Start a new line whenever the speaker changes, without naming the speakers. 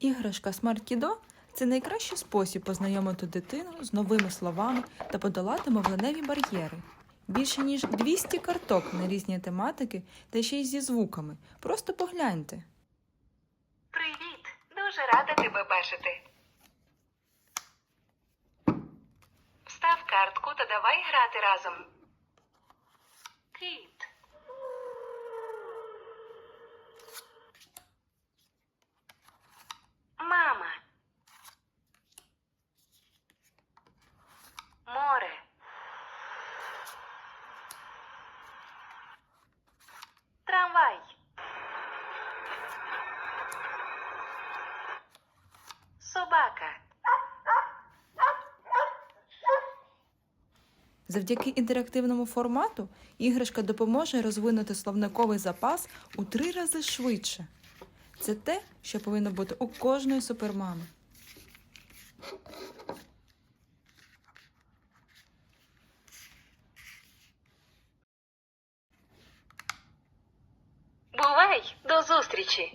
Іграшка Kido – це найкращий спосіб познайомити дитину з новими словами та подолати мовленеві бар'єри. Більше ніж 200 карток на різні тематики та ще й зі звуками. Просто погляньте.
Привіт! Дуже рада тебе бачити. Встав картку та давай грати разом.
Завдяки інтерактивному формату іграшка допоможе розвинути словниковий запас у три рази швидше. Це те, що повинно бути у кожної супермами.
Бувай, до зустрічі!